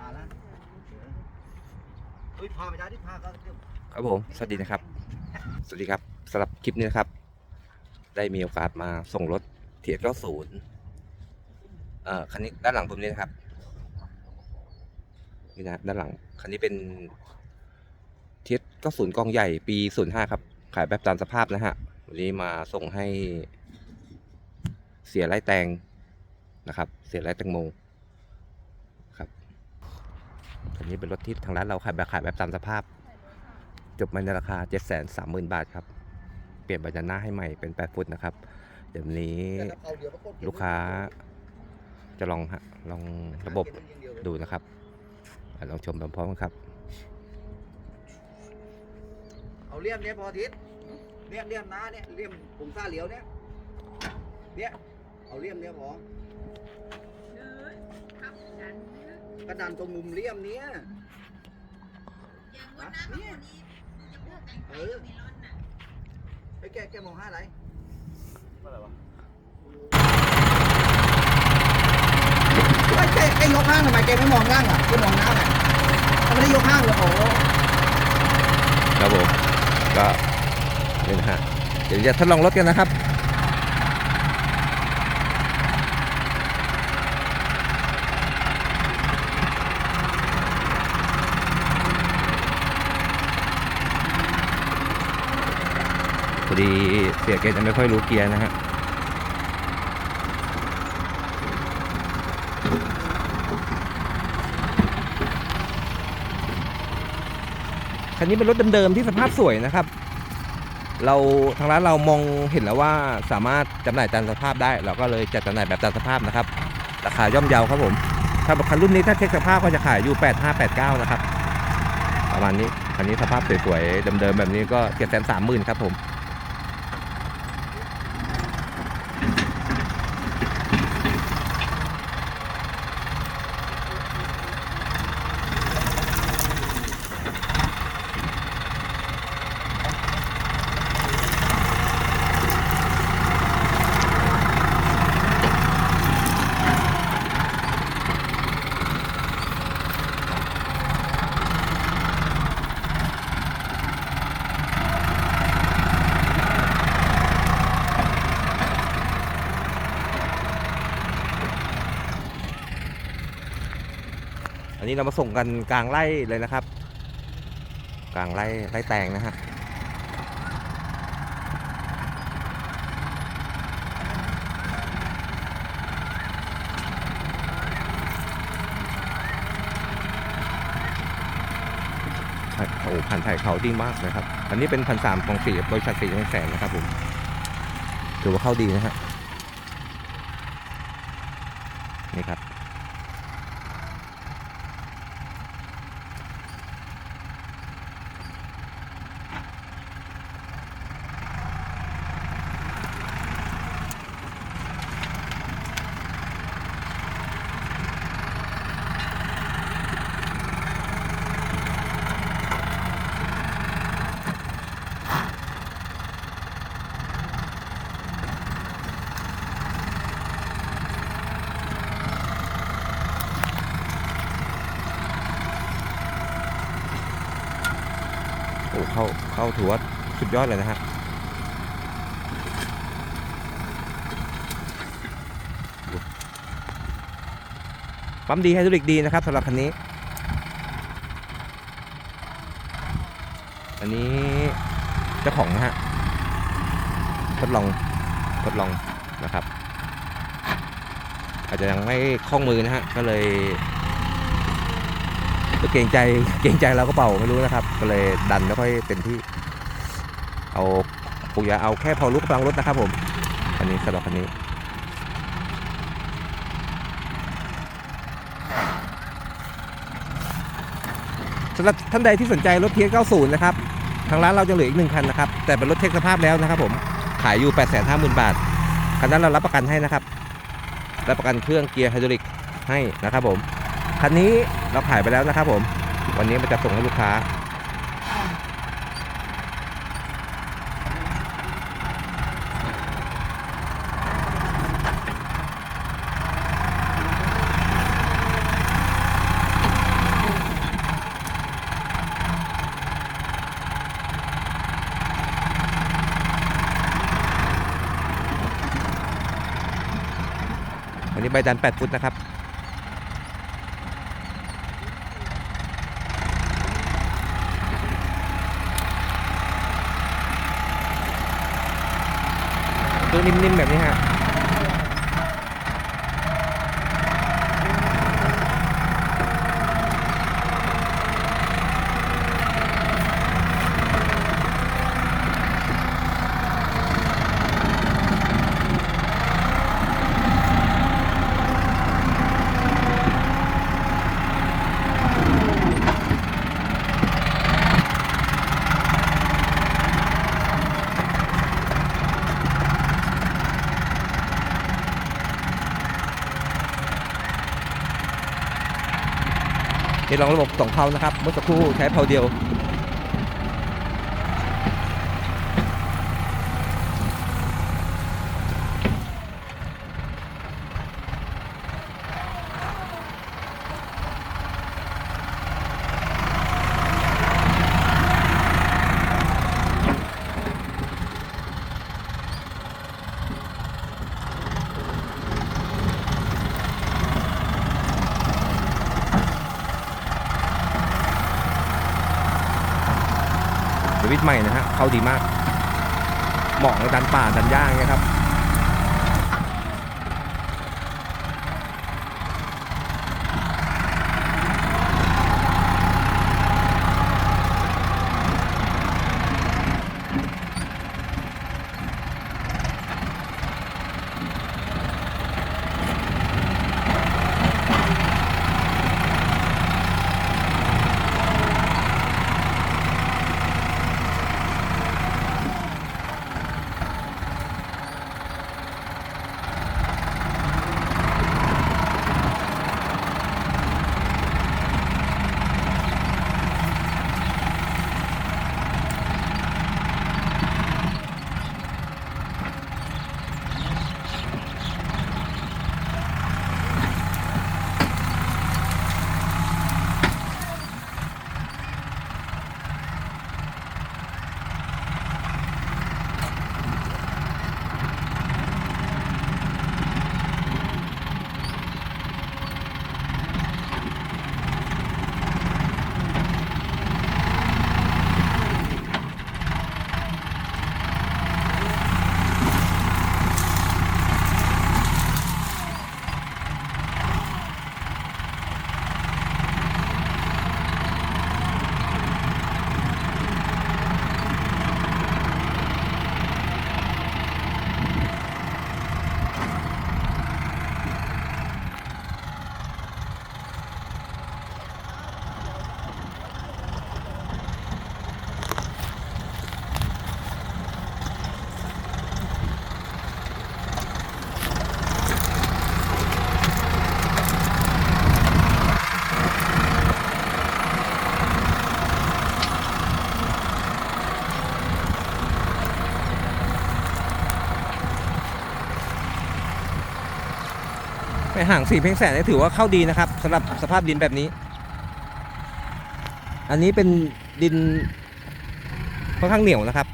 พาแล้วเฮ้ยพาไม่ได้ที่พาก็เดี๋ยว ครับผม สวัสดีนะครับ สวัสดีครับสำหรับคลิปนี้นะครับ ได้มีโอกาสมาส่งรถเทียร์90เอ่อคันนี้ด้านหลังผมนี่นะครับนี่นะด้านหลังคันนี้เป็นเทียร์90กองใหญ่ปี05ครับ ขายแบบตามสภาพนะฮะ วันนี้มาส่งให้เสียไร่แตงนะครับ เสียไร่แตงโม คันนี้เป็นรถที่ทางร้านเราขายแบบขายแบบตามสภาพ จบมาในราคา 7 3 0 0 0 0 บาทครับ เปลี่ยนใบยันหน้าให้ใหม่เป็น 8 ฟุตนะครับ เดี๋ยวนี้ลูกค้าจะลองฮะลองระบบดูนะครับ ลองชมพร้อมๆกันครับ เอาเลี่ยมเนี้ยพอทิศเนี่ยเลี่ยมน้าเนี่ยเลี่ยมผมซ่าเหลียวเนี่ยเนี่ยเอาเลี่ยมเนี้ยพอ กระดานตรงมุมเลี่ยมเนี้ยเออไปแกแกมองห้าอะไรไม่แกแกยกห้างทำไมแกไม่มองล่างอะแกมองน้ำอะทำไมไม่ได้ยกห้างเลยโอ้โหครับผมก็นี่นะฮะเดี๋ยวจะทดลองรถกันนะครับ พอดีเสียเกจะไม่ค่อยรู้เกียร์นะฮะคันนี้เป็นรถเดิมๆที่สภาพสวยนะครับ เราทางร้านเรามองเห็นแล้วว่าสามารถจำหน่ายตามสภาพได้ เราก็เลยจัดจำหน่ายแบบตามสภาพนะครับ ราคาย่อมเยาครับผม ถ้าคันรุ่นนี้ถ้าเช็คสภาพก็จะขายอยู่ 8589 นะครับ ประมาณนี้ คันนี้สภาพสวยๆเดิมๆแบบนี้ก็7 3 0 0 0 0ครับผม อันนี้เรามาส่งกันกลางไร่เลยนะครับ กลางไร่ไร่แตงนะฮะโอ้พันธุ์ไทยเขาดีมากนะครับ อันนี้เป็นพันสามของสีบริษัทสีแสนนะครับผมถือว่าเข้าดีนะฮะนี่ครับ โอ้ เข้าถือว่าสุดยอดเลยนะฮะปั๊มดีไฮดรอลิกดีนะครับสำหรับคันนี้ อันนี้เจ้าของนะฮะทดลองทดลองนะครับ อาจจะยังไม่คล่องมือนะฮะก็เลย เกรงใจเกรงใจเราก็เป่าไม่รู้นะครับ ก็เลยดันไม่ค่อยเต็มที่ เอาปูยาเอาแค่พอลุกกำลังรถนะครับ ผมคันนี้สำหรับคันนี้สำหรับท่านใดที่สนใจรถเทียร์90 นะครับ ทางร้านเราจะเหลืออีกหนึ่งคันนะครับ แต่เป็นรถเทคสภาพแล้วนะครับ ผม ขายอยู่ 850,000 บาท คันนั้นเรารับประกันให้นะครับ รับประกันเครื่องเกียร์ไฮดรอลิกให้นะครับผม คันนี้เราขายไปแล้วนะครับผม วันนี้มันจะส่งให้ลูกค้า วันนี้ใบดัน8ฟุตนะครับ นิ่มๆแบบนี้ฮะ นี่ลองระบบสองเพลานะครับ เมื่อสักครู่ใช้เพลาเดียว ดวิดใหม่นะฮะเข้าดีมากเหมาะในดันป่าดันย่างเงี้ยครับ ห่างสี่เพียงแสนนี่ถือว่าเข้าดีนะครับสำหรับสภาพดินแบบนี้ อันนี้เป็นดินค่อนข้างเหนียวนะครับ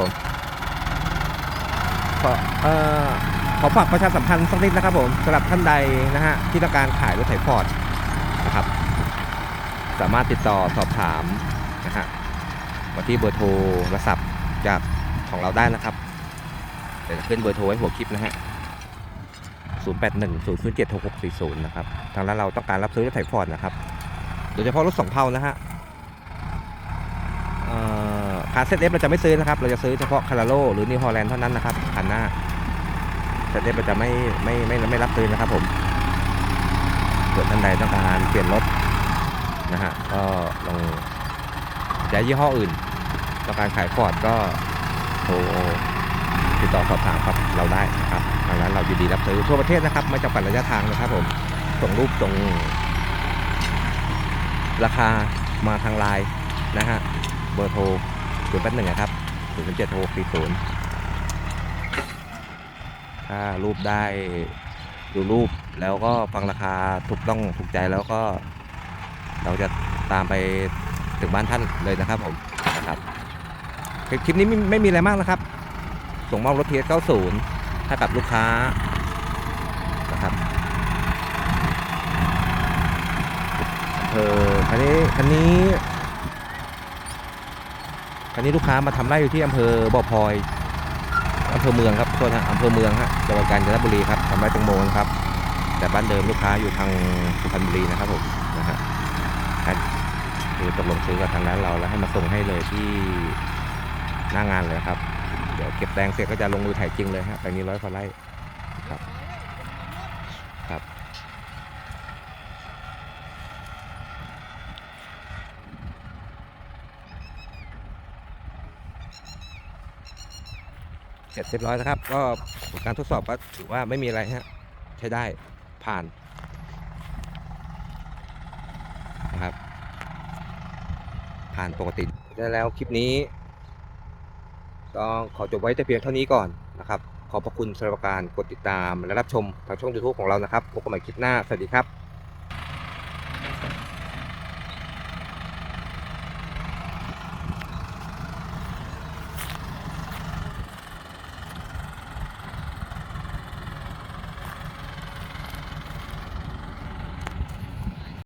ผมขอเอ่อขอฝากประชาสัมพันธ์สักนิดนะครับผมสำหรับท่านใดนะฮะที่ต้องการขายรถไถฟอร์ดนะครับ สามารถติดต่อสอบถามนะฮะมาที่เบอร์โทรโทรศัพท์จากของเราได้นะครับเดี๋ยวจะขึ้นเบอร์โทรไว้หัวคลิปนะฮะ 0810076640 นะครับ ทางร้านเราต้องการรับซื้อรถไถฟอร์ดนะครับ โดยเฉพาะรถสองเพานะฮะ อคาเซตเอฟเราจะไม่ซื้อนะครับ เราจะซื้อเฉพาะคาราโลหรือนิวฮอลแลนด์เท่านั้นนะครับคันหน้าเซตเอฟเราจะไม่ไม่ไม่ไม่รับซื้อนะครับผมเกิดท่านใดต้องการเปลี่ยนรถนะฮะก็ลองย้ายยี่ห้ออื่นต้องการขายฟอร์ดก็โทรติดต่อสอบถามครับเราได้นะครับทางร้านเรายินดีรับซื้อทั่วประเทศนะครับไม่จำกัดระยะทางนะครับผมส่งรูปส่งราคามาทางไลน์นะฮะเบอร์โทร ศูนย์แปดหนึ่งครับศูนย์เจ็ดโทรสี่ศูนย์ถ้ารูปได้ดูรูปแล้วก็ฟังราคาถูกต้องถูกใจแล้วก็ เราจะตามไปถึงบ้านท่านเลยนะครับผมนะครับคลิปนี้ไม่ไม่มีอะไรมากนะครับ ส่งมอบรถเทีย90ให้กับลูกค้านะครับเออคันนี้คันนี้ คันนี้ลูกค้ามาทำไร่อยู่ที่อำเภอบ่อพลอยอำเภอเมืองครับโทษนะอำเภอเมืองฮะจังหวัดกาญจนบุรีครับทำไร่แตงโมนะครับ แต่บ้านเดิมลูกค้าอยู่ทางสุพรรณบุรีนะครับผมนะฮะคือตกลงซื้อกับทางร้านเราแล้วให้มาส่งให้เลยที่หน้างานเลยครับ เดี๋ยวเก็บแตงเสร็จก็จะลงมือถ่ายจริงเลยฮะแปลงนี้ร้อยกว่าไร่ครับ ครับ เสร็จเรียบร้อยแล้วครับ ก็ผลการทดสอบก็ถือว่าไม่มีอะไรฮะใช้ได้ผ่านนะครับ ผ่านปกติได้แล้วคลิปนี้ต้องขอจบไว้แต่เพียงเท่านี้ก่อนนะครับ ขอบพระคุณสำหรับการกดติดตามและรับชมทางช่อง YouTube ของเรานะครับพบกันใหม่คลิปหน้า สวัสดีครับ